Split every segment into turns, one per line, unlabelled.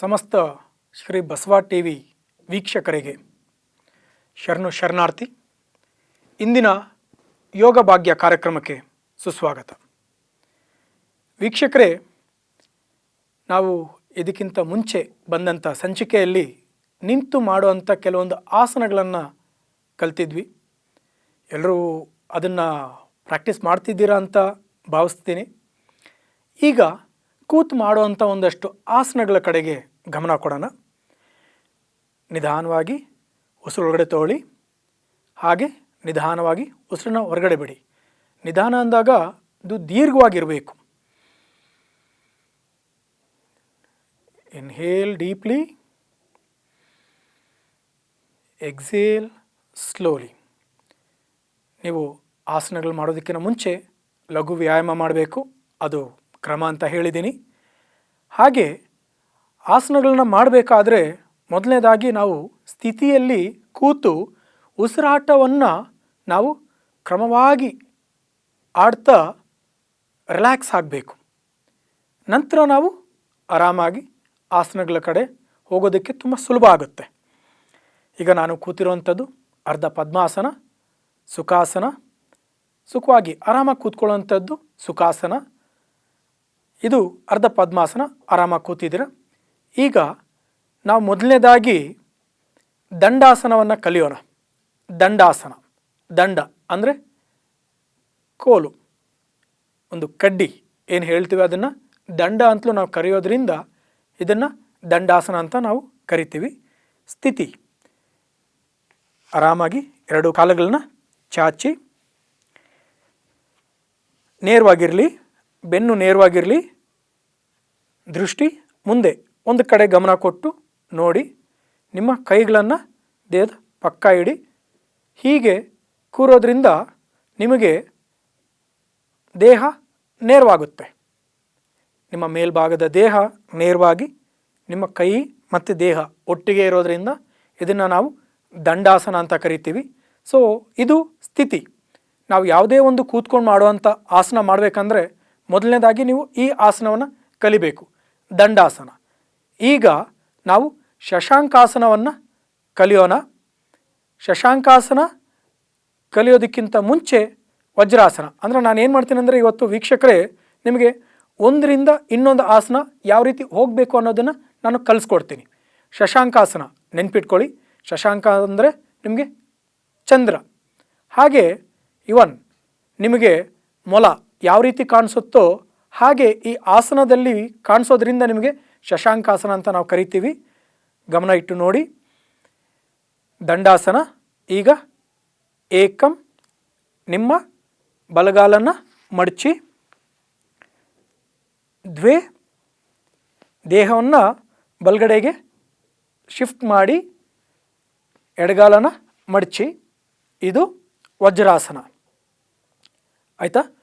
ಸಮಸ್ತ Shri Basava T V ವೀಕ್ಷಕರಿಗೆ ಶರಣು ಶರಣಾರ್ಥಿ, ಇಂದಿನ ಯೋಗ ಭಾಗ್ಯ ಕಾರ್ಯಕ್ರಮಕ್ಕೆ ಸುಸ್ವಾಗತ. ವೀಕ್ಷಕರೇ, ನಾವು ಇದಕ್ಕಿಂತ ಮುಂಚೆ ಬಂದಂಥ ಸಂಚಿಕೆಯಲ್ಲಿ ನಿಂತು ಮಾಡುವಂಥ ಕೆಲವೊಂದು ಆಸನಗಳನ್ನು ಕಲ್ತಿದ್ವಿ. ಎಲ್ಲರೂ ಅದನ್ನು ಪ್ರಾಕ್ಟೀಸ್ ಮಾಡ್ತಿದ್ದೀರಾ ಅಂತ ಭಾವಿಸ್ತೀನಿ. ಈಗ ಕೂತು ಮಾಡುವಂಥ ಒಂದಷ್ಟು ಆಸನಗಳ ಕಡೆಗೆ ಗಮನ ಕೊಡೋಣ. ನಿಧಾನವಾಗಿ ಉಸಿರು ಒಳಗಡೆ ತೊಗೊಳ್ಳಿ. ಹಾಗೆ ನಿಧಾನವಾಗಿ ಉಸಿರನ್ನ ಹೊರಗಡೆ ಬಿಡಿ. ನಿಧಾನ ಅಂದಾಗ ಇದು ದೀರ್ಘವಾಗಿರಬೇಕು. ಇನ್ಹೇಲ್ ಡೀಪ್ಲಿ ಎಕ್ಸೇಲ್ ಸ್ಲೋಲಿ ನೀವು ಆಸನಗಳು ಮಾಡೋದಕ್ಕಿಂತ ಮುಂಚೆ ಲಘು ವ್ಯಾಯಾಮ ಮಾಡಬೇಕು. ಅದು ಕ್ರಮ ಅಂತ ಹೇಳಿದ್ದೀನಿ. ಹಾಗೆ ಆಸನಗಳನ್ನ ಮಾಡಬೇಕಾದ್ರೆ ಮೊದಲನೇದಾಗಿ ನಾವು ಸ್ಥಿತಿಯಲ್ಲಿ ಕೂತು ಉಸಿರಾಟವನ್ನು ನಾವು ಕ್ರಮವಾಗಿ ಆಡ್ತಾ ರಿಲ್ಯಾಕ್ಸ್ ಆಗಬೇಕು. ನಂತರ ನಾವು ಆರಾಮಾಗಿ ಆಸನಗಳ ಕಡೆ ಹೋಗೋದಕ್ಕೆ ತುಂಬ ಸುಲಭ ಆಗುತ್ತೆ. ಈಗ ನಾನು ಕೂತಿರುವಂಥದ್ದು ಅರ್ಧ ಪದ್ಮಾಸನ, ಸುಖಾಸನ, ಸುಖವಾಗಿ ಆರಾಮಾಗಿ ಕೂತ್ಕೊಳ್ಳುವಂಥದ್ದು ಸುಖಾಸನ ಇದು ಅರ್ಧ ಪದ್ಮಾಸನ ಆರಾಮಾಗಿ ಕೂತಿದ್ದೀರ? ಈಗ ನಾವು ಮೊದಲನೇದಾಗಿ ದಂಡಾಸನವನ್ನು ಕಲಿಯೋಣ. ದಂಡಾಸನ. ದಂಡ ಅಂದರೆ ಕೋಲು. ಒಂದು ಕಡ್ಡಿ. ಏನು ಹೇಳ್ತೀವಿ ಅದನ್ನು? ದಂಡ ಅಂತಲೂ ನಾವು ಕರೆಯೋದ್ರಿಂದ ಇದನ್ನು ದಂಡಾಸನ ಅಂತ ನಾವು ಕರಿತೀವಿ. ಸ್ಥಿತಿ. ಆರಾಮಾಗಿ ಎರಡು ಕಾಲುಗಳನ್ನ ಚಾಚಿ, ನೇರವಾಗಿರಲಿ ಬೆನ್ನು ನೇರವಾಗಿರಲಿ, ದೃಷ್ಟಿ ಮುಂದೆ ಒಂದು ಕಡೆ ಗಮನ ಕೊಟ್ಟು ನೋಡಿ, ನಿಮ್ಮ ಕೈಗಳನ್ನು ದೇಹದ ಪಕ್ಕ ಇಡಿ. ಹೀಗೆ ಕೂರೋದ್ರಿಂದ ನಿಮಗೆ ದೇಹ ನೇರವಾಗುತ್ತೆ. ನಿಮ್ಮ ಮೇಲ್ಭಾಗದ ದೇಹ ನೇರವಾಗಿ ನಿಮ್ಮ ಕೈ ಮತ್ತು ದೇಹ ಒಟ್ಟಿಗೆ ಇರೋದರಿಂದ ಇದನ್ನು ನಾವು ದಂಡಾಸನ ಅಂತ ಕರಿತೀವಿ. ಸೊ ಇದು ಸ್ಥಿತಿ. ನಾವು ಯಾವುದೇ ಒಂದು ಕೂತ್ಕೊಂಡು ಮಾಡುವಂಥ ಆಸನ ಮಾಡಬೇಕಂದ್ರೆ ಮೊದಲನೇದಾಗಿ ನೀವು ಈ ಆಸನವನ್ನು ಕಲಿಬೇಕು, ದಂಡಾಸನ. ಈಗ ನಾವು ಶಶಾಂಕಾಸನವನ್ನು ಕಲಿಯೋಣ. ಶಶಾಂಕಾಸನ ಕಲಿಯೋದಕ್ಕಿಂತ ಮುಂಚೆ ವಜ್ರಾಸನ. ಅಂದರೆ ನಾನು ಏನು ಮಾಡ್ತೀನಿ ಅಂದರೆ ಇವತ್ತು ವೀಕ್ಷಕರೇ, ನಿಮಗೆ ಒಂದರಿಂದ ಇನ್ನೊಂದು ಆಸನ ಯಾವ ರೀತಿ ಹೋಗಬೇಕು ಅನ್ನೋದನ್ನು ನಾನು ಕಲಿಸ್ಕೊಡ್ತೀನಿ. ಶಶಾಂಕಾಸನ ನೆನ್ಪಿಟ್ಕೊಳ್ಳಿ. ಶಶಾಂಕ ಅಂದರೆ ನಿಮಗೆ ಚಂದ್ರ. ಹಾಗೆ ಇವನ್, ನಿಮಗೆ ಮೊಲ. ಯಾವ ರೀತಿ ಕಾಣಿಸುತ್ತೋ ಹಾಗೆ ಈ ಆಸನದಲ್ಲಿ ಕಾಣಿಸೋದ್ರಿಂದ ನಿಮಗೆ ಶಶಾಂಕಾಸನ ಅಂತ ನಾವು ಕರಿತೀವಿ. ಗಮನ ಇಟ್ಟು ನೋಡಿ. ದಂಡಾಸನ, ಈಗ ಏಕಂ, ನಿಮ್ಮ ಬಲಗಾಲನ್ನು ಮಡಚಿ. ದ್ವೇ, ದೇಹವನ್ನು ಬಲಗಡೆಗೆ ಶಿಫ್ಟ್ ಮಾಡಿ ಎಡಗಾಲನ ಮಡಚಿ. ಇದು ವಜ್ರಾಸನ. ಆಯಿತಾ?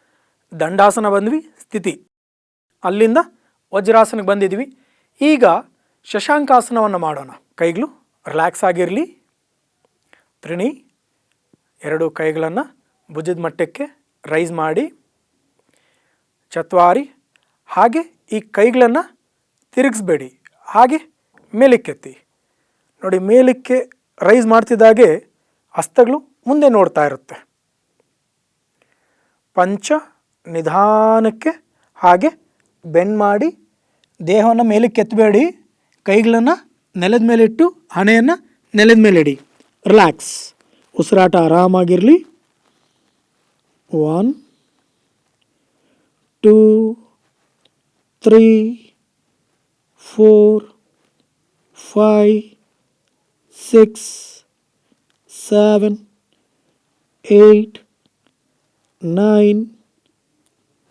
ದಂಡಾಸನ ಬಂದ್ವಿ, ಸ್ಥಿತಿ. ಅಲ್ಲಿಂದ ವಜ್ರಾಸನಕ್ಕೆ ಬಂದಿದ್ವಿ. ಈಗ ಶಶಾಂಕಾಸನವನ್ನು ಮಾಡೋಣ. ಕೈಗಳು ರಿಲ್ಯಾಕ್ಸ್ ಆಗಿರಲಿ. ತ್ರಿಣಿ, ಎರಡು ಕೈಗಳನ್ನು ಭುಜದ ಮಟ್ಟಕ್ಕೆ ರೈಸ್ ಮಾಡಿ, ಚತ್ವಾರಿ. ಹಾಗೆ ಈ ಕೈಗಳನ್ನು ತಿರುಗಿಸ್ಬೇಡಿ. ಹಾಗೆ ಮೇಲಕ್ಕೆತ್ತಿ. ನೋಡಿ, ಮೇಲಕ್ಕೆ ರೈಸ್ ಮಾಡ್ತಿದ್ದಾಗೆ ಹಸ್ತಗಳು ಮುಂದೆ ನೋಡ್ತಾ ಇರುತ್ತೆ. ಪಂಚ ನಿಧಾನಕ್ಕೆ ಹಾಗೆ ಬೆಂಡ್ ಮಾಡಿ ದೇಹವನ್ನು ಮೇಲಕ್ಕೆ ಎತ್ತಬೇಡಿ ಕೈಗಳನ್ನು ನೆಲದ ಮೇಲೆ ಇಟ್ಟು ಹಣೆಯನ್ನು ನೆಲದ ಮೇಲೆ ಇಡಿ. ರಿಲ್ಯಾಕ್ಸ್. ಉಸಿರಾಟ ಆರಾಮಾಗಿರಲಿ. One, two, three, four five six, seven, eight, nine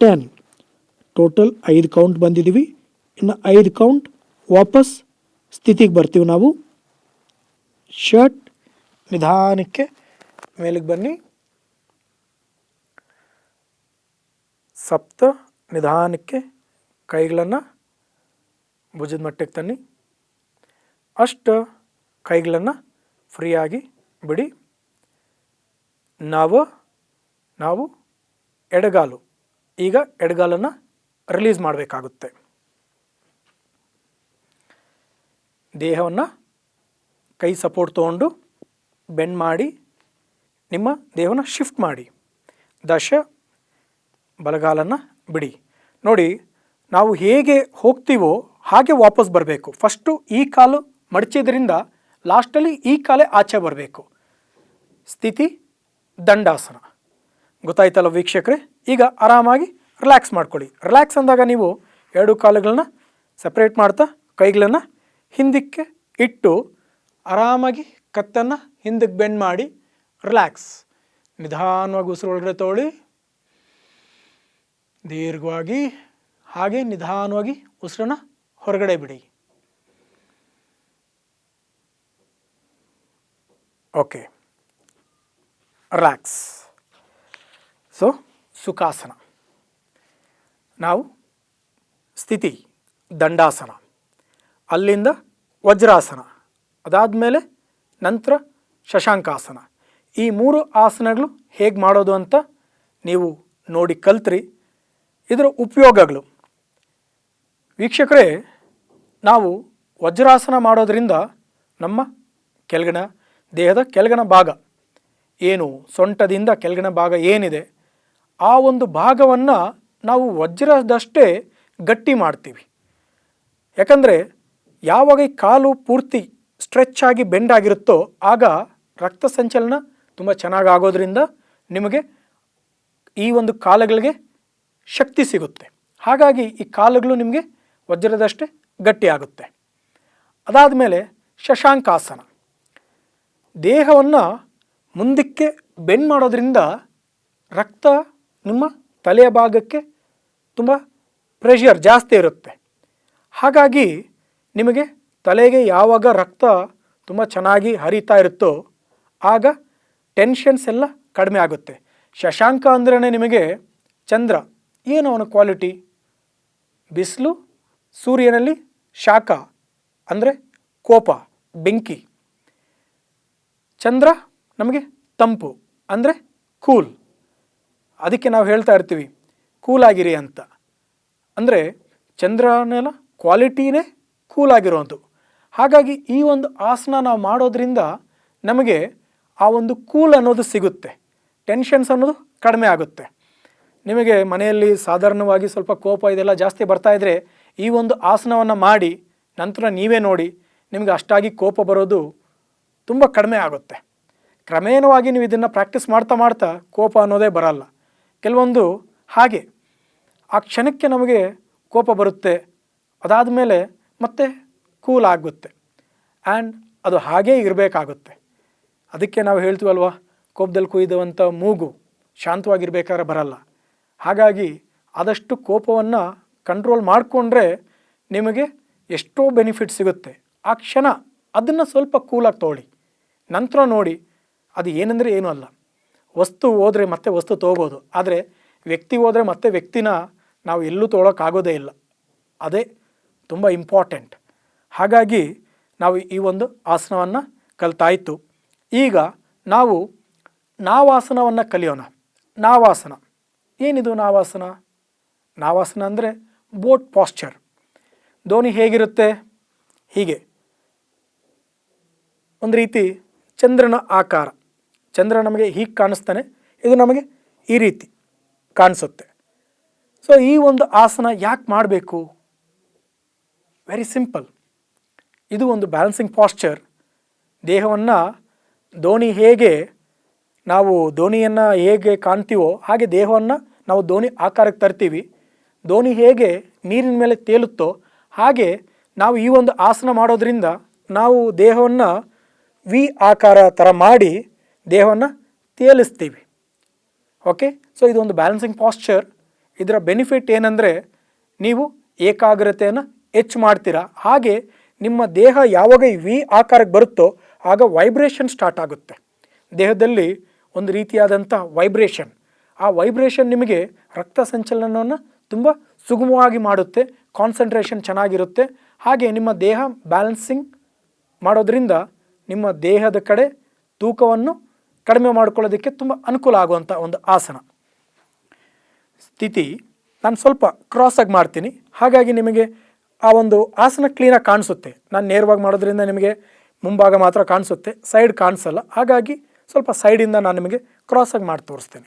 ten total ಐದು ಕೌಂಟ್ ಬಂದಿದ್ದೀವಿ ಇನ್ನು ಐದು ಕೌಂಟ್ ವಾಪಸ್ ಸ್ಥಿತಿಗೆ ಬರ್ತೀವಿ ನಾವು. ಶರ್ಟ್ ನಿಧಾನಕ್ಕೆ ಮೇಲಿಗೆ ಬನ್ನಿ. ಸಪ್ತ ನಿಧಾನಕ್ಕೆ ಕೈಗಳನ್ನು ಭುಜದ ಮಟ್ಟಕ್ಕೆ ತನ್ನಿ. ಅಷ್ಟು ಕೈಗಳನ್ನು ಫ್ರೀಯಾಗಿ ಬಿಡಿ. ನಾವು ನಾವು ಎಡಗಾಲು. ಈಗ ಎಡಗಾಲನ್ನು ರಿಲೀಸ್ ಮಾಡಬೇಕಾಗುತ್ತೆ. ದೇಹವನ್ನು ಕೈ ಸಪೋರ್ಟ್ ತೊಗೊಂಡು ಬೆಂಡ್ ಮಾಡಿ ನಿಮ್ಮ ದೇಹವನ್ನು ಶಿಫ್ಟ್ ಮಾಡಿ. ದಶ ಬಲಗಾಲನ್ನು ಬಿಡಿ. ನೋಡಿ, ನಾವು ಹೇಗೆ ಹೋಗ್ತೀವೋ ಹಾಗೆ ವಾಪಸ್ ಬರಬೇಕು. ಫಸ್ಟು ಈ ಕಾಲು ಮಡಚಿದ್ರಿಂದ ಲಾಸ್ಟಲ್ಲಿ ಈ ಕಾಲೇ ಆಚೆ ಬರಬೇಕು. ಸ್ಥಿತಿ ದಂಡಾಸನ. ಗೊತ್ತಾಯ್ತಲ್ಲ ವೀಕ್ಷಕರೇ? ಈಗ ಆರಾಮಾಗಿ ರಿಲ್ಯಾಕ್ಸ್ ಮಾಡ್ಕೊಳ್ಳಿ. ರಿಲ್ಯಾಕ್ಸ್ ಅಂದಾಗ ನೀವು ಎರಡು ಕಾಲುಗಳನ್ನ ಸಪ್ರೇಟ್ ಮಾಡ್ತಾ ಕೈಗಳನ್ನು ಹಿಂದಕ್ಕೆ ಇಟ್ಟು ಆರಾಮಾಗಿ ಕತ್ತನ್ನು ಹಿಂದಕ್ಕೆ ಬೆಂಡ್ ಮಾಡಿ ರಿಲ್ಯಾಕ್ಸ್ ನಿಧಾನವಾಗಿ ಉಸಿರು ಒಳಗಡೆ ತೊಗೊಳ್ಳಿ. ದೀರ್ಘವಾಗಿ ಹಾಗೆ ನಿಧಾನವಾಗಿ ಉಸಿರನ್ನ ಹೊರಗಡೆ ಬಿಡಿ. Okay relax so Sukhasana. ನಾವು ಸ್ಥಿತಿ, ದಂಡಾಸನ. ಅಲ್ಲಿಂದ ವಜ್ರಾಸನ. ಅದಾದಮೇಲೆ ನಂತರ ಶಶಾಂಕಾಸನ. ಈ ಮೂರು ಆಸನಗಳು ಹೇಗೆ ಮಾಡೋದು ಅಂತ ನೀವು ನೋಡಿ ಕಲ್ತ್ರಿ. ಇದರ ಉಪಯೋಗಗಳು. ವೀಕ್ಷಕರೇ, ನಾವು ವಜ್ರಾಸನ ಮಾಡೋದರಿಂದ ನಮ್ಮ ಕೆಳಗಣ ದೇಹದ ಕೆಳಗಣ ಭಾಗ, ಏನು ಸೊಂಟದಿಂದ ಕೆಳಗಣ ಭಾಗ ಏನಿದೆ ಆ ಒಂದು ಭಾಗವನ್ನು ನಾವು ವಜ್ರದಷ್ಟೇ ಗಟ್ಟಿ ಮಾಡ್ತೀವಿ. ಯಾಕಂದರೆ ಯಾವಾಗ ಈ ಕಾಲು ಪೂರ್ತಿ ಸ್ಟ್ರೆಚ್ ಆಗಿ ಬೆಂಡ್ ಆಗಿರುತ್ತೋ ಆಗ ರಕ್ತ ಸಂಚಲನ ತುಂಬ ಚೆನ್ನಾಗಿ ಆಗೋದ್ರಿಂದ ನಿಮಗೆ ಈ ಒಂದು ಕಾಲುಗಳಿಗೆ ಶಕ್ತಿ ಸಿಗುತ್ತೆ. ಹಾಗಾಗಿ ಈ ಕಾಲುಗಳು ನಿಮಗೆ ವಜ್ರದಷ್ಟೇ ಗಟ್ಟಿಯಾಗುತ್ತೆ ಅದಾದ ಮೇಲೆ ಶಶಾಂಕಾಸನ. ದೇಹವನ್ನು ಮುಂದಕ್ಕೆ ಬೆಂಡ್ ಮಾಡೋದ್ರಿಂದ ರಕ್ತ ನಿಮ್ಮ ತಲೆಯ ಭಾಗಕ್ಕೆ ತುಂಬ ಪ್ರೆಷರ್ ಜಾಸ್ತಿ ಇರುತ್ತೆ. ಹಾಗಾಗಿ ನಿಮಗೆ ತಲೆಗೆ ಯಾವಾಗ ರಕ್ತ ತುಂಬ ಚೆನ್ನಾಗಿ ಹರಿತಾ ಇರುತ್ತೋ ಆಗ ಟೆನ್ಷನ್ಸ್ ಎಲ್ಲ ಕಡಿಮೆ ಆಗುತ್ತೆ. ಶಶಾಂಕ ಅಂದ್ರೇ ನಿಮಗೆ ಚಂದ್ರ, ಏನು ಅವನ ಕ್ವಾಲಿಟಿ ಬಿಸಿಲು, ಸೂರ್ಯನಲ್ಲಿ ಶಾಖ, ಅಂದರೆ ಕೋಪ, ಬೆಂಕಿ. ಚಂದ್ರ ನಮಗೆ ತಂಪು, ಅಂದರೆ ಕೂಲ್ ಅದಕ್ಕೆ ನಾವು ಹೇಳ್ತಾ ಇರ್ತೀವಿ, ಕೂಲಾಗಿರಿ ಅಂತ. ಅಂದರೆ ಚಂದ್ರನೆಲ್ಲ ಕ್ವಾಲಿಟಿನೇ ಕೂಲಾಗಿರೋದು. ಹಾಗಾಗಿ ಈ ಒಂದು ಆಸನ ನಾವು ಮಾಡೋದ್ರಿಂದ ನಮಗೆ ಆ ಒಂದು ಕೂಲ್ ಅನ್ನೋದು ಸಿಗುತ್ತೆ. ಟೆನ್ಷನ್ಸ್ ಅನ್ನೋದು ಕಡಿಮೆ ಆಗುತ್ತೆ. ನಿಮಗೆ ಮನೆಯಲ್ಲಿ ಸಾಧಾರಣವಾಗಿ ಸ್ವಲ್ಪ ಕೋಪ ಇದೆಲ್ಲ ಜಾಸ್ತಿ ಬರ್ತಾ ಇದ್ದರೆ ಈ ಒಂದು ಆಸನವನ್ನು ಮಾಡಿ, ನಂತರ ನೀವೇ ನೋಡಿ, ನಿಮಗೆ ಅಷ್ಟಾಗಿ ಕೋಪ ಬರೋದು ತುಂಬ ಕಡಿಮೆ ಆಗುತ್ತೆ. ಕ್ರಮೇಣವಾಗಿ ನೀವು ಇದನ್ನು ಪ್ರಾಕ್ಟೀಸ್ ಮಾಡ್ತಾ ಮಾಡ್ತಾ ಕೋಪ ಅನ್ನೋದೇ ಬರಲ್ಲ. ಕೆಲವೊಂದು ಹಾಗೆ. ಆ ಕ್ಷಣಕ್ಕೆ ನಮಗೆ ಕೋಪ ಬರುತ್ತೆ. ಅದಾದ ಮೇಲೆ ಮತ್ತೆ ಕೂಲ್ ಆಗುತ್ತೆ. ಆ್ಯಂಡ್ ಅದು ಹಾಗೇ ಇರಬೇಕಾಗುತ್ತೆ. ಅದಕ್ಕೆ ನಾವು ಹೇಳ್ತೀವಲ್ವ? ಕೋಪದಲ್ಲಿ ಕುಯ್ದವಂಥ ಮೂಗು ಶಾಂತವಾಗಿರ್ಬೇಕಾದ್ರೆ ಬರಲ್ಲ. ಹಾಗಾಗಿ ಆದಷ್ಟು ಕೋಪವನ್ನು ಕಂಟ್ರೋಲ್ ಮಾಡಿಕೊಂಡ್ರೆ ನಿಮಗೆ ಎಷ್ಟೋ ಬೆನಿಫಿಟ್ ಸಿಗುತ್ತೆ. ಆ ಕ್ಷಣ ಅದನ್ನು ಸ್ವಲ್ಪ ಕೂಲಾಗಿ ತೊಗೊಳ್ಳಿ. ನಂತರ ನೋಡಿ ಅದು ಏನಂದರೆ ಏನೂ ಅಲ್ಲ. ವಸ್ತು ಹೋದರೆ ಮತ್ತೆ ವಸ್ತು ತೊಗೋಬೋದು. ಆದರೆ ವ್ಯಕ್ತಿ ಹೋದರೆ ಮತ್ತೆ ವ್ಯಕ್ತಿನ ನಾವು ಎಲ್ಲೂ ತೊಗೊಳೋಕ್ಕಾಗೋದೇ ಇಲ್ಲ. ಅದೇ ತುಂಬ ಇಂಪಾರ್ಟೆಂಟ್ ಹಾಗಾಗಿ ನಾವು ಈ ಒಂದು ಆಸನವನ್ನು ಕಲಿತಾಯಿತು ಈಗ ನಾವು ನಾವಾಸನವನ್ನು ಕಲಿಯೋಣ. ನಾವಾಸನ. ಏನಿದು ನಾವಾಸನ? ನಾವಾಸನ ಅಂದರೆ ಬೋಟ್ ಪಾಶ್ಚರ್ ದೋಣಿ ಹೇಗಿರುತ್ತೆ? ಹೀಗೆ. ಒಂದು ರೀತಿ ಚಂದ್ರನ ಆಕಾರ. ಚಂದ್ರ ನಮಗೆ ಹೀಗೆ ಕಾಣಿಸ್ತಾನೆ, ಇದು ನಮಗೆ ಈ ರೀತಿ ಕಾಣಿಸುತ್ತೆ. ಸೊ ಈ ಒಂದು ಆಸನ ಯಾಕೆ ಮಾಡಬೇಕು? ವೆರಿ ಸಿಂಪಲ್ ಇದು ಒಂದು ಬ್ಯಾಲೆನ್ಸಿಂಗ್ ಪಾಶ್ಚರ್ ದೇಹವನ್ನು ದೋಣಿ ಹೇಗೆ ನಾವು ದೋಣಿಯನ್ನು ಹೇಗೆ ಕಾಣ್ತೀವೋ ಹಾಗೆ ದೇಹವನ್ನು ನಾವು ದೋಣಿ ಆಕಾರಕ್ಕೆ ತರ್ತೀವಿ. ದೋಣಿ ಹೇಗೆ ನೀರಿನ ಮೇಲೆ ತೇಲುತ್ತೋ ಹಾಗೆ ನಾವು ಈ ಒಂದು ಆಸನ ಮಾಡೋದ್ರಿಂದ ನಾವು ದೇಹವನ್ನು ವಿ ಆಕಾರ ಥರ ಮಾಡಿ ದೇಹವನ್ನು ತೇಲಿಸ್ತೀವಿ. ಓಕೆ ಸೊ ಇದೊಂದು ಬ್ಯಾಲೆನ್ಸಿಂಗ್ ಪಾಶ್ಚರ್ ಇದರ ಬೆನಿಫಿಟ್ ಏನಂದರೆ ನೀವು ಏಕಾಗ್ರತೆಯನ್ನು ಹೆಚ್ಚು ಮಾಡ್ತೀರಾ. ಹಾಗೆ ನಿಮ್ಮ ದೇಹ ಯಾವಾಗ ವಿ ಆಕಾರಕ್ಕೆ ಬರುತ್ತೋ ಆಗ ವೈಬ್ರೇಷನ್ ಸ್ಟಾರ್ಟ್ ಆಗುತ್ತೆ. ದೇಹದಲ್ಲಿ ಒಂದು ರೀತಿಯಾದಂಥ ವೈಬ್ರೇಷನ್ ಆ ವೈಬ್ರೇಷನ್ ನಿಮಗೆ ರಕ್ತ ಸಂಚಲನವನ್ನು ತುಂಬ ಸುಗಮವಾಗಿ ಮಾಡುತ್ತೆ ಕಾನ್ಸಂಟ್ರೇಷನ್ ಚೆನ್ನಾಗಿರುತ್ತೆ. ಹಾಗೆ ನಿಮ್ಮ ದೇಹ ಬ್ಯಾಲೆನ್ಸಿಂಗ್ ಮಾಡೋದ್ರಿಂದ ನಿಮ್ಮ ದೇಹದ ಕಡೆ ತೂಕವನ್ನು ಕಡಿಮೆ ಮಾಡ್ಕೊಳ್ಳೋದಕ್ಕೆ ತುಂಬ ಅನುಕೂಲ ಆಗುವಂಥ ಒಂದು ಆಸನ. ಸ್ಥಿತಿ, ನಾನು ಸ್ವಲ್ಪ ಕ್ರಾಸಾಗಿ ಮಾಡ್ತೀನಿ. ಹಾಗಾಗಿ ನಿಮಗೆ ಆ ಒಂದು ಆಸನ ಕ್ಲೀನಾಗಿ ಕಾಣಿಸುತ್ತೆ. ನಾನು ನೇರವಾಗಿ ಮಾಡೋದ್ರಿಂದ ನಿಮಗೆ ಮುಂಭಾಗ ಮಾತ್ರ ಕಾಣಿಸುತ್ತೆ ಸೈಡ್ ಕಾಣಿಸಲ್ಲ. ಹಾಗಾಗಿ ಸ್ವಲ್ಪ ಸೈಡಿಂದ ನಾನು ನಿಮಗೆ ಕ್ರಾಸಾಗಿ ಮಾಡಿ ತೋರಿಸ್ತೇನೆ.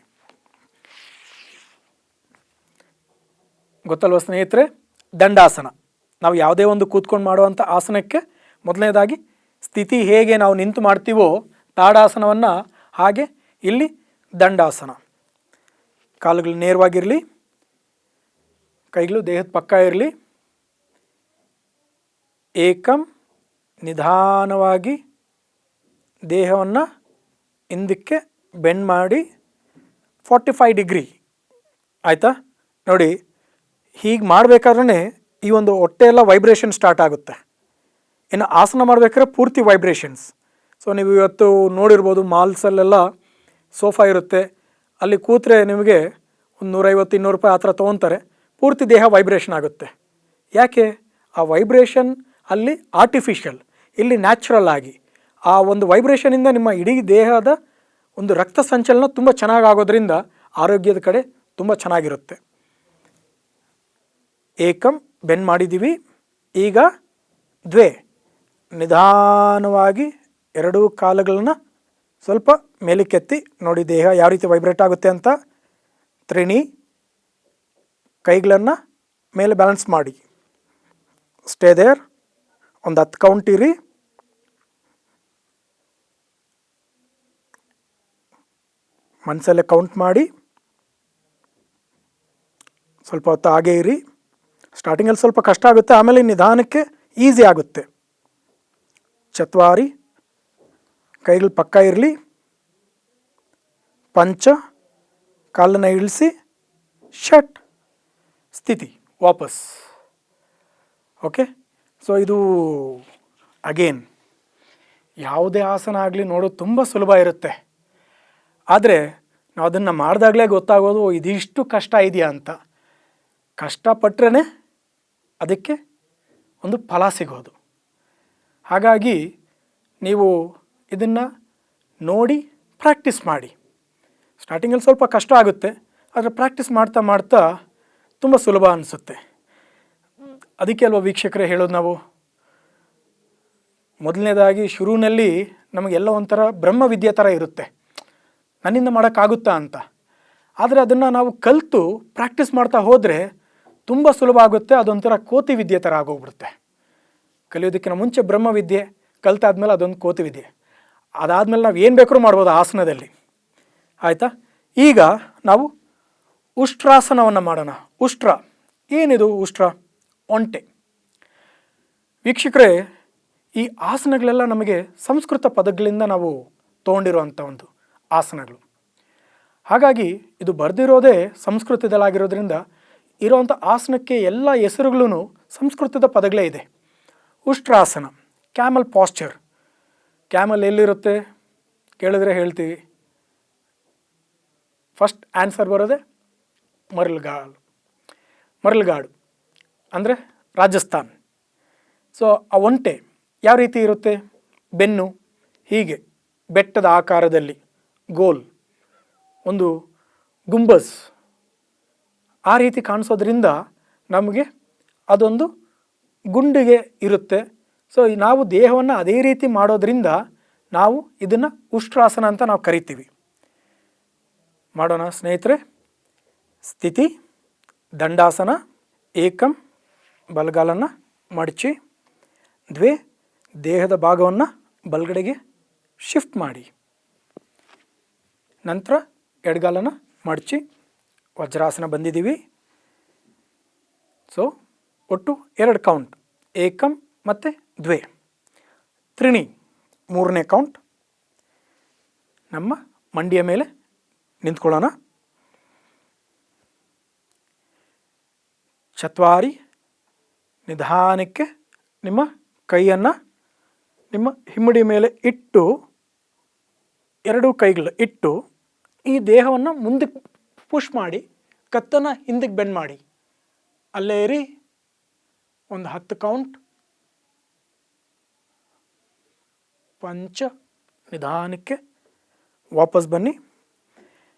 ಗೊತ್ತಲ್ವ ಸ್ನೇಹಿತರೆ? ದಂಡಾಸನ. ನಾವು ಯಾವುದೇ ಒಂದು ಕೂತ್ಕೊಂಡು ಮಾಡುವಂಥ ಆಸನಕ್ಕೆ ಮೊದಲನೇದಾಗಿ ಸ್ಥಿತಿ ಹೇಗೆ ನಾವು ನಿಂತು ಮಾಡ್ತೀವೋ ತಾಡಾಸನವನ್ನು ಹಾಗೆ ಇಲ್ಲಿ ದಂಡಾಸನ. ಕಾಲುಗಳು ನೇರವಾಗಿರಲಿ, ಕೈಗಳು ದೇಹದ ಪಕ್ಕ ಇರಲಿ, ಏಕಂ ನಿಧಾನವಾಗಿ ದೇಹವನ್ನು ಹಿಂದಕ್ಕೆ ಬೆಂಡ್ ಮಾಡಿ ಫಾರ್ಟಿ ಫೈವ್ ಡಿಗ್ರಿ. ಆಯಿತಾ? ನೋಡಿ, ಹೀಗೆ ಮಾಡಬೇಕಾದ್ರೆ ಈ ಒಂದು ಹೊಟ್ಟೆ ಎಲ್ಲ ವೈಬ್ರೇಷನ್ ಸ್ಟಾರ್ಟ್ ಆಗುತ್ತೆ. ಇನ್ನು ಆಸನ ಮಾಡಬೇಕಾದ್ರೆ ಪೂರ್ತಿ ವೈಬ್ರೇಷನ್ಸ್ ಸೊ ನೀವು ಇವತ್ತು ನೋಡಿರ್ಬೋದು ಮಾಲ್ಸಲ್ಲೆಲ್ಲ ಸೋಫಾ ಇರುತ್ತೆ. ಅಲ್ಲಿ ಕೂತ್ರೆ ನಿಮಗೆ ಒಂದು ನೂರೈವತ್ತು, ಇನ್ನೂರು ರೂಪಾಯಿ ಆ ಥರ ತೊಗೊತಾರೆ ಪೂರ್ತಿ ದೇಹ ವೈಬ್ರೇಷನ್ ಆಗುತ್ತೆ. ಯಾಕೆ? ಆ ವೈಬ್ರೇಷನ್ ಅಲ್ಲಿ ಆರ್ಟಿಫಿಷಿಯಲ್ ಇಲ್ಲಿ ನ್ಯಾಚುರಲ್ ಆಗಿ ಆ ಒಂದು ವೈಬ್ರೇಷನಿಂದ ನಿಮ್ಮ ಇಡೀ ದೇಹದ ಒಂದು ರಕ್ತ ಸಂಚಲನ ತುಂಬ ಚೆನ್ನಾಗಿ ಆಗೋದ್ರಿಂದ ಆರೋಗ್ಯದ ಕಡೆ ತುಂಬ ಚೆನ್ನಾಗಿರುತ್ತೆ. ಏಕಂ ಬೆನ್ ಮಾಡಿದ್ದೀವಿ ಈಗ ದ್ವೇ. ನಿಧಾನವಾಗಿ ಎರಡೂ ಕಾಲುಗಳನ್ನ ಸ್ವಲ್ಪ ಮೇಲಕ್ಕೆತ್ತಿ ನೋಡಿ ದೇಹ ಯಾವ ರೀತಿ ವೈಬ್ರೇಟ್ ಆಗುತ್ತೆ ಅಂತ ತ್ರಿಣಿ ಕೈಗಳನ್ನು ಮೇಲೆ ಬ್ಯಾಲೆನ್ಸ್ ಮಾಡಿ. ಸ್ಟೇ ದೇರ್ ಒಂದು ಹತ್ತು ಕೌಂಟ್ ಇರಿ. ಮನಸ್ಸಲ್ಲೇ ಕೌಂಟ್ ಮಾಡಿ. ಸ್ವಲ್ಪ ಹೊತ್ತು ಹಾಗೆ ಇರಿ. ಸ್ಟಾರ್ಟಿಂಗಲ್ಲಿ ಸ್ವಲ್ಪ ಕಷ್ಟ ಆಗುತ್ತೆ, ಆಮೇಲೆ ನಿಧಾನಕ್ಕೆ ಈಸಿ ಆಗುತ್ತೆ. ಚತ್ವಾರಿ. ಕೈಗಳು ಪಕ್ಕ ಇರಲಿ. ಪಂಚ, ಕಾಲನ್ನು ಇಳಿಸಿ ಶಟ್ ಸ್ಥಿತಿ, ವಾಪಸ್. ಓಕೆ? ಸೊ, ಇದು ಅಗೇನ್. ಯಾವುದೇ ಆಸನ ಆಗಲಿ ನೋಡೋದು ತುಂಬ ಸುಲಭ ಇರುತ್ತೆ. ಆದರೆ ನಾವು ಅದನ್ನು ಮಾಡಿದಾಗಲೇ ಗೊತ್ತಾಗೋದು ಇದಿಷ್ಟು ಕಷ್ಟ ಇದೆಯಾ ಅಂತ. ಕಷ್ಟಪಟ್ಟರೆ ಅದಕ್ಕೆ ಒಂದು ಫಲ ಸಿಗೋದು. ಹಾಗಾಗಿ, ನೀವು ಇದನ್ನು ನೋಡಿ ಪ್ರಾಕ್ಟೀಸ್ ಮಾಡಿ. ಸ್ಟಾರ್ಟಿಂಗಲ್ಲಿ ಸ್ವಲ್ಪ ಕಷ್ಟ ಆಗುತ್ತೆ, ಆದರೆ ಪ್ರಾಕ್ಟೀಸ್ ಮಾಡ್ತಾ ಮಾಡ್ತಾ ತುಂಬ ಸುಲಭ ಅನಿಸುತ್ತೆ. ಅದಕ್ಕೆ ಅಲ್ವಾ ವೀಕ್ಷಕರೇ ಹೇಳೋದು ನಾವು? ಮೊದಲನೇದಾಗಿ ಶುರುವಿನಲ್ಲಿ ನಮಗೆಲ್ಲ ಒಂಥರ ಬ್ರಹ್ಮವಿದ್ಯೆ ಥರ ಇರುತ್ತೆ. ನನ್ನಿಂದ ಮಾಡೋಕ್ಕಾಗುತ್ತಾ ಅಂತ. ಆದರೆ ಅದನ್ನು ನಾವು ಕಲಿತು ಪ್ರಾಕ್ಟೀಸ್ ಮಾಡ್ತಾ ಹೋದರೆ ತುಂಬ ಸುಲಭ ಆಗುತ್ತೆ, ಅದೊಂಥರ ಕೋತಿ ವಿದ್ಯೆ ಥರ ಆಗೋಗ್ಬಿಡುತ್ತೆ. ಕಲಿಯೋದಕ್ಕಿಂತ ಮುಂಚೆ ಬ್ರಹ್ಮವಿದ್ಯೆ, ಕಲಿತಾದ್ಮೇಲೆ ಅದೊಂದು ಕೋತಿ ವಿದ್ಯೆ ಅದಾದಮೇಲೆ ನಾವು ಏನು ಬೇಕಾದ್ರೂ ಮಾಡ್ಬೋದು ಆಸನದಲ್ಲಿ. ಆಯಿತಾ? ಈಗ ನಾವು ಉಷ್ಟ್ರಾಸನವನ್ನು ಮಾಡೋಣ. ಉಷ್ಟ್ರ. ಏನಿದು ಉಷ್ಟ್ರ? ಒಂಟೆ. ವೀಕ್ಷಕರೇ, ಈ ಆಸನಗಳೆಲ್ಲ ನಮಗೆ ಸಂಸ್ಕೃತ ಪದಗಳಿಂದ ನಾವು ತೊಗೊಂಡಿರುವಂಥ ಒಂದು ಆಸನಗಳು. ಹಾಗಾಗಿ ಇದು ಬರೆದಿರೋದೇ ಸಂಸ್ಕೃತದಲ್ಲಾಗಿರೋದ್ರಿಂದ ಇರೋವಂಥ ಆಸನಕ್ಕೆ ಎಲ್ಲ ಹೆಸರುಗಳೂ ಸಂಸ್ಕೃತದ ಪದಗಳೇ ಇದೆ. ಉಷ್ಟ್ರಾಸನ ಕ್ಯಾಮಲ್ ಪಾಸ್ಚರ್ ಕ್ಯಾಮಲ್ ಎಲ್ಲಿರುತ್ತೆ ಕೇಳಿದ್ರೆ ಹೇಳ್ತೀವಿ. ಫಸ್ಟ್ ಆನ್ಸರ್ ಬರೋದೆ ಮರಲ್ಗಾಡು ಮರಲ್ಗಾಡು ಅಂದರೆ ರಾಜಸ್ಥಾನ್. ಸೊ ಆ ಒಂಟೆ ಯಾವ ರೀತಿ ಇರುತ್ತೆ? ಬೆನ್ನು ಹೀಗೆ ಬೆಟ್ಟದ ಆಕಾರದಲ್ಲಿ, ಗೋಲ್, ಒಂದು ಗುಂಬಸ್. ಆ ರೀತಿ ಕಾಣಿಸೋದ್ರಿಂದ ನಮಗೆ ಅದೊಂದು ಗುಂಡಿಗೆ ಇರುತ್ತೆ. ಸೊ ನಾವು ದೇಹವನ್ನು ಅದೇ ರೀತಿ ಮಾಡೋದ್ರಿಂದ ನಾವು ಇದನ್ನು ಉಷ್ಟ್ರಾಸನ ಅಂತ ನಾವು ಕರಿತೀವಿ. ಮಾಡೋಣ ಸ್ನೇಹಿತರೆ. ಸ್ಥಿತಿ, ದಂಡಾಸನ, ಏಕಂ, ಬಲಗಾಲನ್ನು ಮಡಚಿ, ದ್ವೇ, ದೇಹದ ಭಾಗವನ್ನು ಬಲಗಡೆಗೆ ಶಿಫ್ಟ್ ಮಾಡಿ. ನಂತರ ಎಡಗಾಲನ್ನು ಮಡಚಿ, ವಜ್ರಾಸನ ಬಂದಿದ್ದೀವಿ. ಸೊ ಒಟ್ಟು ಎರಡು ಕೌಂಟ್ ಏಕಂ ಮತ್ತು ದ್ವೇ. ತ್ರಿಣಿ, ಮೂರನೇ ಕೌಂಟ್ ನಮ್ಮ ಮಂಡಿಯ ಮೇಲೆ ನಿಂತ್ಕೊಳ್ಳೋಣ. ಚತ್ವಾರಿ, ನಿಧಾನಕ್ಕೆ ನಿಮ್ಮ ಕೈಯನ್ನು ನಿಮ್ಮ ಹಿಮ್ಮಡಿ ಮೇಲೆ ಇಟ್ಟು, ಎರಡೂ ಕೈಗಳು ಇಟ್ಟು, ಈ ದೇಹವನ್ನು ಮುಂದಕ್ಕೆ ಪುಷ್ ಮಾಡಿ, ಕತ್ತನ್ನು ಹಿಂದಕ್ಕೆ ಬೆಂಡ್ ಮಾಡಿ. ಅಲ್ಲೇ ಇರಿ. ಒಂದು ಹತ್ತು ಕೌಂಟ್ ಪಂಚ ನಿಧಾನಕ್ಕೆ ವಾಪಸ್ ಬನ್ನಿ.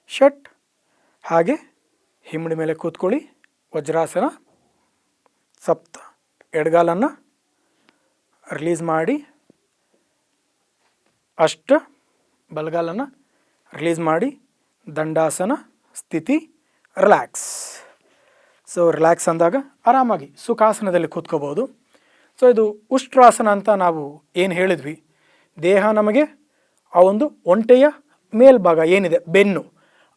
ಷಟ್. ಹಾಗೆ ಹಿಮ್ಮಡಿ ಮೇಲೆ ಕೂತ್ಕೊಳ್ಳಿ. ವಜ್ರಾಸನ ಸಪ್ತ. ಎಡಗಾಲನ್ನು ರಿಲೀಸ್ ಮಾಡಿ. ಅಷ್ಟ. ಬಲಗಾಲನ್ನು ರಿಲೀಸ್ ಮಾಡಿ. ದಂಡಾಸನ ಸ್ಥಿತಿ. ರಿಲ್ಯಾಕ್ಸ್ ಸೊ ರಿಲ್ಯಾಕ್ಸ್ ಅಂದಾಗ ಆರಾಮಾಗಿ ಸುಖಾಸನದಲ್ಲಿ ಕೂತ್ಕೋಬೋದು ಸೊ ಇದು ಉಷ್ಟ್ರಾಸನ ಅಂತ ನಾವು ಏನು ಹೇಳಿದ್ವಿ? ದೇಹ ನಮಗೆ ಆ ಒಂದು ಒಂಟೆಯ ಮೇಲ್ಭಾಗ ಏನಿದೆ, ಬೆನ್ನು.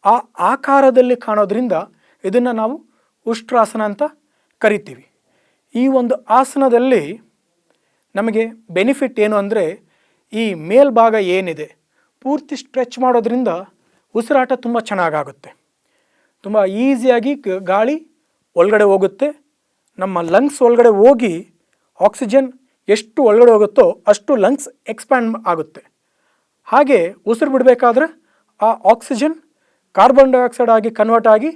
ಆ ಆಕಾರದಲ್ಲಿ ಕಾಣೋದ್ರಿಂದ ಇದನ್ನು ನಾವು ಉಷ್ಟ್ರಾಸನ ಅಂತ ಕರಿತೀವಿ. ಈ ಒಂದು ಆಸನದಲ್ಲಿ ನಮಗೆ ಬೆನಿಫಿಟ್ ಏನು ಅಂದರೆ ಈ ಮೇಲ್ಭಾಗ ಏನಿದೆ, ಪೂರ್ತಿ ಸ್ಟ್ರೆಚ್ ಮಾಡೋದ್ರಿಂದ ಉಸಿರಾಟ ತುಂಬ ಚೆನ್ನಾಗಾಗುತ್ತೆ. ತುಂಬ ಈಸಿಯಾಗಿ ಗಾಳಿ ಒಳಗಡೆ ಹೋಗುತ್ತೆ, ನಮ್ಮ ಲಂಗ್ಸ್ ಒಳಗಡೆ ಹೋಗಿ ಆಕ್ಸಿಜನ್ ಎಷ್ಟು ಒಳಗಡೆ ಹೋಗುತ್ತೋ ಅಷ್ಟು ಲಂಗ್ಸ್ ಎಕ್ಸ್ಪ್ಯಾಂಡ್ ಆಗುತ್ತೆ. ಹಾಗೆ ಉಸಿರು ಬಿಡಬೇಕಾದ್ರೆ ಆ ಆಕ್ಸಿಜನ್ ಕಾರ್ಬನ್ ಡೈಆಕ್ಸೈಡ್ ಆಗಿ ಕನ್ವರ್ಟ್ ಆಗಿ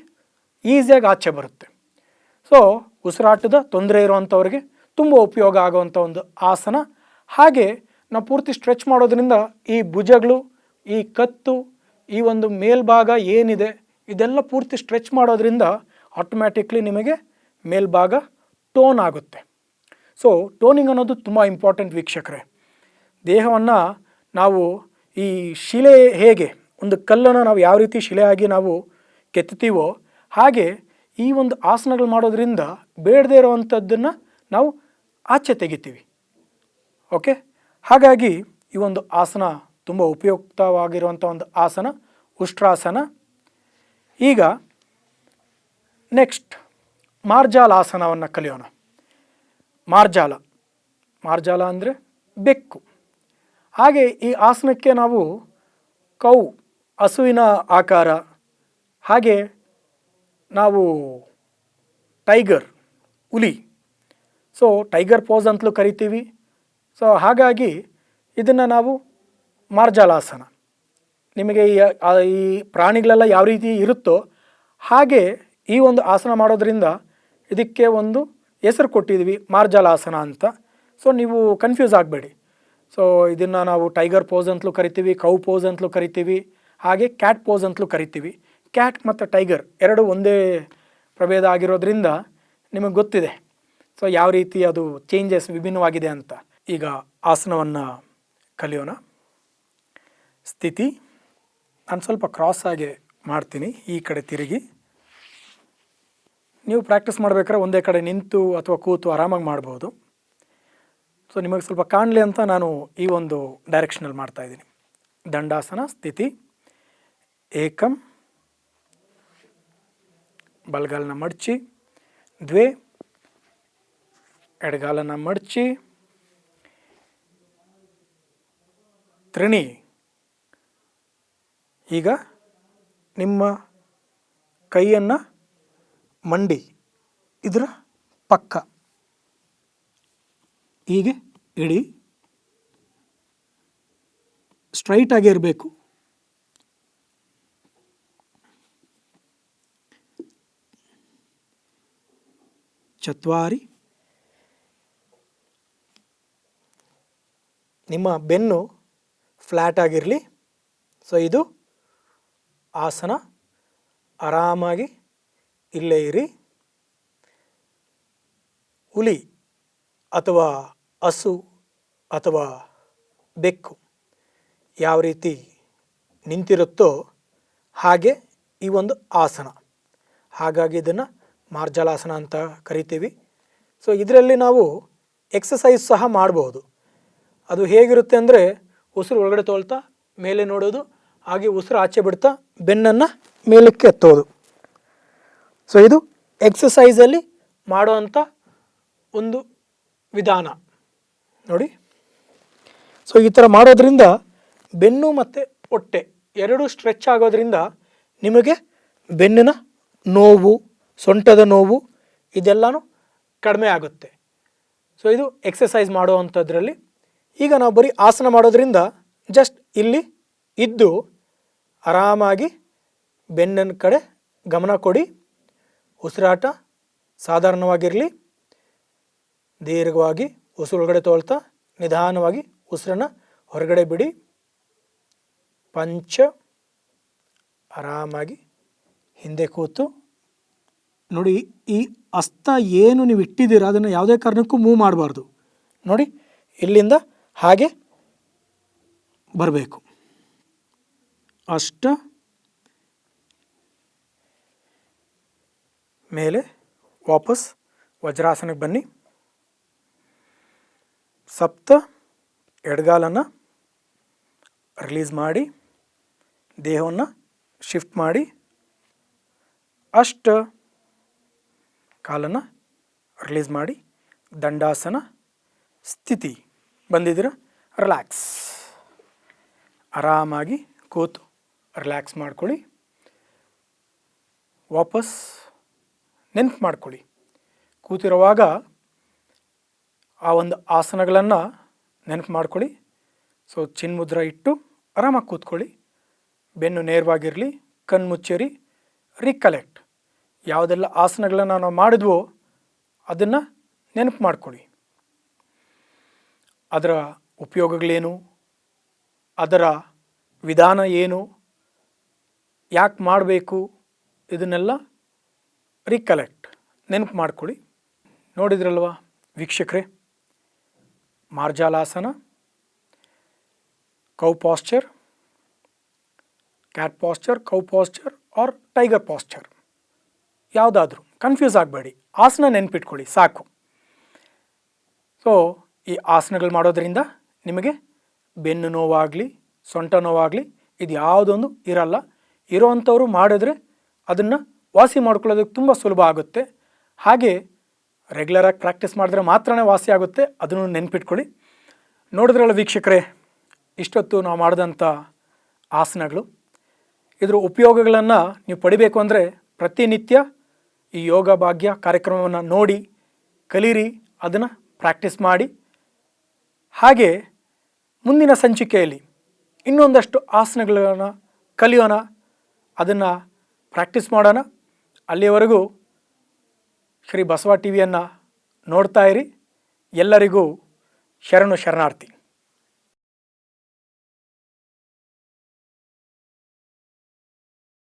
ಈಸಿಯಾಗಿ ಆಚೆ ಬರುತ್ತೆ. ಸೊ ಉಸಿರಾಟದ ತೊಂದರೆ ಇರುವಂಥವ್ರಿಗೆ ತುಂಬ ಉಪಯೋಗ ಆಗುವಂಥ ಒಂದು ಆಸನ. ಹಾಗೆ ನಾವು ಪೂರ್ತಿ ಸ್ಟ್ರೆಚ್ ಮಾಡೋದ್ರಿಂದ ಈ ಭುಜಗಳು, ಈ ಕತ್ತು, ಈ ಒಂದು ಮೇಲ್ಭಾಗ ಏನಿದೆ ಇದೆಲ್ಲ ಪೂರ್ತಿ ಸ್ಟ್ರೆಚ್ ಮಾಡೋದ್ರಿಂದ ಆಟೋಮ್ಯಾಟಿಕ್ಲಿ ನಿಮಗೆ ಮೇಲ್ಭಾಗ ಟೋನ್ ಆಗುತ್ತೆ. ಸೊ ಟೋನಿಂಗ್ ಅನ್ನೋದು ತುಂಬ ಇಂಪಾರ್ಟೆಂಟ್ ವೀಕ್ಷಕರೇ. ದೇಹವನ್ನು ನಾವು ಈ ಶಿಲೆ ಹೇಗೆ, ಒಂದು ಕಲ್ಲನ್ನು ನಾವು ಯಾವ ರೀತಿ ಶಿಲೆಯಾಗಿ ನಾವು ಕೆತ್ತುತ್ತೀವೋ, ಹಾಗೆ ಈ ಒಂದು ಆಸನಗಳು ಮಾಡೋದ್ರಿಂದ ಬೇಡದೇ ಇರೋವಂಥದ್ದನ್ನು ನಾವು ಆಚೆ ತೆಗಿತೀವಿ. ಓಕೆ ಹಾಗಾಗಿ ಈ ಒಂದು ಆಸನ ತುಂಬ ಉಪಯುಕ್ತವಾಗಿರುವಂಥ ಒಂದು ಆಸನ, ಉಷ್ಟ್ರಾಸನ. ಈಗ ನೆಕ್ಸ್ಟ್ ಮಾರ್ಜಾಲಾಸನವನ್ನು ಕಲಿಯೋಣ. ಮಾರ್ಜಾಲ. ಮಾರ್ಜಾಲ ಅಂದರೆ ಬೆಕ್ಕು. ಹಾಗೆ ಈ ಆಸನಕ್ಕೆ ನಾವು ಕೌ, ಹಸುವಿನ ಆಕಾರ, ಹಾಗೆ ನಾವು ಟೈಗರ್, ಹುಲಿ. ಸೊ ಟೈಗರ್ ಪೋಸ್ ಅಂತಲೂ ಕರಿತೀವಿ. ಸೊ ಹಾಗಾಗಿ ಇದನ್ನು ನಾವು ಮಾರ್ಜಾಲಾಸನ. ನಿಮಗೆ ಈ ಪ್ರಾಣಿಗಳೆಲ್ಲ ಯಾವ ರೀತಿ ಇರುತ್ತೋ ಹಾಗೆ ಈ ಒಂದು ಆಸನ ಮಾಡೋದ್ರಿಂದ ಇದಕ್ಕೆ ಒಂದು ಹೆಸರು ಕೊಟ್ಟಿದ್ದೀವಿ ಮಾರ್ಜಾಲಾಸನ ಅಂತ. ಸೊ ನೀವು ಕನ್ಫ್ಯೂಸ್ ಆಗಬೇಡಿ. ಸೊ ಇದನ್ನು ನಾವು ಟೈಗರ್ ಪೋಸ್ ಅಂತಲೂ ಕರಿತೀವಿ ಕೌ ಪೋಸ್ ಅಂತಲೂ ಕರಿತೀವಿ, ಹಾಗೆ ಕ್ಯಾಟ್ ಪೋಸ್ ಅಂತಲೂ ಕರಿತೀವಿ. ಕ್ಯಾಟ್ ಮತ್ತು ಟೈಗರ್ ಎರಡು ಒಂದೇ ಪ್ರಭೇದ ಆಗಿರೋದ್ರಿಂದ ನಿಮಗೆ ಗೊತ್ತಿದೆ. ಸೊ ಯಾವ ರೀತಿ ಅದು ಚೇಂಜಸ್ ವಿಭಿನ್ನವಾಗಿದೆ ಅಂತ ಈಗ ಆಸನವನ್ನು ಕಲಿಯೋಣ. ಸ್ಥಿತಿ, ನಾನು ಸ್ವಲ್ಪ ಕ್ರಾಸ್ ಆಗಿ ಮಾಡ್ತೀನಿ, ಈ ಕಡೆ ತಿರುಗಿ. ನೀವು ಪ್ರಾಕ್ಟೀಸ್ ಮಾಡ್ಬೇಕಾದ್ರೆ ಒಂದೇ ಕಡೆ ನಿಂತು ಅಥವಾ ಕೂತು ಆರಾಮಾಗಿ ಮಾಡ್ಬೋದು. ಸೊ ನಿಮಗೆ ಸ್ವಲ್ಪ ಕಾಣಲಿ ಅಂತ ನಾನು ಈ ಒಂದು ಡೈರೆಕ್ಷನಲ್ಲಿ ಮಾಡ್ತಾ ಇದ್ದೀನಿ. ದಂಡಾಸನ ಸ್ಥಿತಿ. ಏಕಂ. ಬಲಗಾಲನ ಮಡಚಿ. ದ್ವೇ. ಎಡಗಾಲನ್ನು ಮಡಚಿ. ತ್ರಿಣಿ. ಈಗ ನಿಮ್ಮ ಕೈಯನ್ನು ಮಂಡಿ, ಇದರ ಪಕ್ಕ. ಹೀಗೆ ಇಡಿ ಸ್ಟ್ರೈಟ್ ಆಗಿ ಇರಬೇಕು. ಚತ್ವಾರಿ. ನಿಮ್ಮ ಬೆನ್ನು ಫ್ಲ್ಯಾಟ್ ಆಗಿರಲಿ. ಸೊ ಇದು ಆಸನ, ಆರಾಮಾಗಿ ಇಲ್ಲೇ ಇರಿ. ಹುಲಿ ಅಥವಾ ಹಸು ಅಥವಾ ಬೆಕ್ಕು ಯಾವ ರೀತಿ ನಿಂತಿರುತ್ತೋ ಹಾಗೆ ಈ ಒಂದು ಆಸನ. ಹಾಗಾಗಿ ಇದನ್ನು ಮಾರ್ಜಲಾಸನ ಅಂತ ಕರಿತೀವಿ. ಸೊ ಇದರಲ್ಲಿ ನಾವು ಎಕ್ಸಸೈಸ್ ಸಹ ಮಾಡ್ಬೋದು. ಅದು ಹೇಗಿರುತ್ತೆ ಅಂದರೆ ಉಸಿರು ಒಳಗಡೆ ತೋಳ್ತಾ, ಮೇಲೆ ನೋಡೋದು, ಹಾಗೆ ಉಸಿರು ಆಚೆ ಬಿಡ್ತಾ ಬೆನ್ನನ್ನು ಮೇಲಕ್ಕೆ ಎತ್ತೋದು. ಸೊ ಇದು ಎಕ್ಸಸೈಸಲ್ಲಿ ಮಾಡುವಂಥ ಒಂದು ವಿಧಾನ. ನೋಡಿ. ಸೊ ಈ ಥರ ಮಾಡೋದ್ರಿಂದ ಬೆನ್ನು ಮತ್ತು ಹೊಟ್ಟೆ ಎರಡೂ ಸ್ಟ್ರೆಚ್ ಆಗೋದ್ರಿಂದ ನಿಮಗೆ ಬೆನ್ನಿನ ನೋವು, ಸೊಂಟದ ನೋವು ಇದೆಲ್ಲನೂ ಕಡಿಮೆ ಆಗುತ್ತೆ. ಸೊ ಇದು ಎಕ್ಸಸೈಸ್ ಮಾಡುವಂಥದ್ರಲ್ಲಿ ಈಗ ನಾವು ಬರೀ ಆಸನ ಮಾಡೋದ್ರಿಂದ ಜಸ್ಟ್ ಇಲ್ಲಿ ಇದ್ದು ಆರಾಮಾಗಿ ಬೆನ್ನಿನ ಕಡೆ ಗಮನ ಕೊಡಿ. ಉಸಿರಾಟ ಸಾಧಾರಣವಾಗಿರಲಿ, ದೀರ್ಘವಾಗಿ ಉಸಿರು ಒಳಗಡೆ ತೊಳ್ತಾ, ನಿಧಾನವಾಗಿ ಉಸಿರನ್ನು ಹೊರಗಡೆ ಬಿಡಿ. ಪಂಚ, ಆರಾಮಾಗಿ ಹಿಂದೆ ಕೂತು. ನೋಡಿ, ಈ ಅಸ್ತ ಏನು ನೀವು ಇಟ್ಟಿದ್ದೀರ, ಅದನ್ನು ಯಾವುದೇ ಕಾರಣಕ್ಕೂ ಮೂವ್ ಮಾಡಬಾರ್ದು. ನೋಡಿ, ಇಲ್ಲಿಂದ ಹಾಗೆ ಬರಬೇಕು. ಅಷ್ಟ. ಮೇಲೆ ವಾಪಸ್ ವಜ್ರಾಸನಕ್ಕೆ ಬನ್ನಿ. ಸಪ್ತ ಎಡಗಾಲನ್ನು ರಿಲೀಸ್ ಮಾಡಿ, ದೇಹವನ್ನು ಶಿಫ್ಟ್ ಮಾಡಿ, ಅಷ್ಟ ಕಾಲನ್ನು ರಿಲೀಸ್ ಮಾಡಿ, ದಂಡಾಸನ ಸ್ಥಿತಿ ಬಂದಿದ್ದೀರ? ರಿಲ್ಯಾಕ್ಸ್ ಆರಾಮಾಗಿ ಕೂತು ರಿಲ್ಯಾಕ್ಸ್ ಮಾಡ್ಕೊಳ್ಳಿ. ವಾಪಸ್ ನೆನ್ಪು ಮಾಡ್ಕೊಳ್ಳಿ. ಕೂತಿರುವಾಗ ಆ ಒಂದು ಆಸನಗಳನ್ನು ನೆನಪು ಮಾಡ್ಕೊಳ್ಳಿ. ಸೊ ಚಿನ್ಮುದ್ರ ಇಟ್ಟು ಆರಾಮಾಗಿ ಕೂತ್ಕೊಳ್ಳಿ. ಬೆನ್ನು ನೇರವಾಗಿರಲಿ ಕಣ್ಣು ಮುಚ್ಚೇರಿ ರಿಕಲೆಕ್ಟ್ ಯಾವುದೆಲ್ಲ ಆಸನಗಳನ್ನು ನಾವು ಮಾಡಿದ್ವೋ ಅದನ್ನು ನೆನಪು ಮಾಡ್ಕೊಳ್ಳಿ. ಅದರ ಉಪಯೋಗಗಳೇನು? ಅದರ ವಿಧಾನ ಏನು? ಯಾಕೆ ಮಾಡಬೇಕು? ಇದನ್ನೆಲ್ಲ ರಿಕಲೆಕ್ಟ್ ನೆನಪು ಮಾಡ್ಕೊಳ್ಳಿ. ನೋಡಿದ್ರಲ್ವಾ ವೀಕ್ಷಕರೇ? ಮಾರ್ಜಾಲಾಸನ cow posture cat posture cow posture or tiger posture ಯಾವುದಾದ್ರೂ. ಕನ್ಫ್ಯೂಸ್ ಆಗಬೇಡಿ. ಆಸನ ನೆನ್ಪಿಟ್ಕೊಳ್ಳಿ. ಸಾಕು. ಸೊ ಈ ಆಸನಗಳು ಮಾಡೋದ್ರಿಂದ ನಿಮಗೆ ಬೆನ್ನು ನೋವಾಗಲಿ, ಸೊಂಟ ನೋವಾಗಲಿ ಇದು ಯಾವುದೊಂದು ಇರಲ್ಲ. ಇರೋವಂಥವ್ರು ಮಾಡಿದ್ರೆ ಅದನ್ನು ವಾಸಿ ಮಾಡ್ಕೊಳ್ಳೋದಕ್ಕೆ ತುಂಬ ಸುಲಭ ಆಗುತ್ತೆ. ಹಾಗೆ ರೆಗ್ಯುಲರಾಗಿ ಪ್ರಾಕ್ಟೀಸ್ ಮಾಡಿದ್ರೆ ಮಾತ್ರನೇ ವಾಸಿ ಆಗುತ್ತೆ. ಅದನ್ನು ನೆನ್ಪಿಟ್ಕೊಳ್ಳಿ. ನೋಡಿದ್ರಲ್ಲ ವೀಕ್ಷಕರೇ, ಇಷ್ಟೊತ್ತು ನಾವು ಮಾಡಿದಂಥ ಆಸನಗಳು. ಇದರ ಉಪಯೋಗಗಳನ್ನು ನೀವು ಪಡಿಬೇಕು ಅಂದರೆ ಪ್ರತಿನಿತ್ಯ ಈ ಯೋಗ ಭಾಗ್ಯ ಕಾರ್ಯಕ್ರಮವನ್ನು ನೋಡಿ, ಕಲೀರಿ, ಅದನ್ನು ಪ್ರಾಕ್ಟೀಸ್ ಮಾಡಿ. ಹಾಗೆ ಮುಂದಿನ ಸಂಚಿಕೆಯಲ್ಲಿ ಇನ್ನೊಂದಷ್ಟು ಆಸನಗಳನ್ನು ಕಲಿಯೋಣ. ಅದನ್ನು ಪ್ರಾಕ್ಟೀಸ್ ಮಾಡೋಣ. ಅಲ್ಲಿಯವರೆಗೂ ಶ್ರೀ ಬಸವ ಟಿ ವಿಯನ್ನು ನೋಡ್ತಾ ಇರಿ. ಎಲ್ಲರಿಗೂ ಶರಣು ಶರಣಾರ್ಥಿ.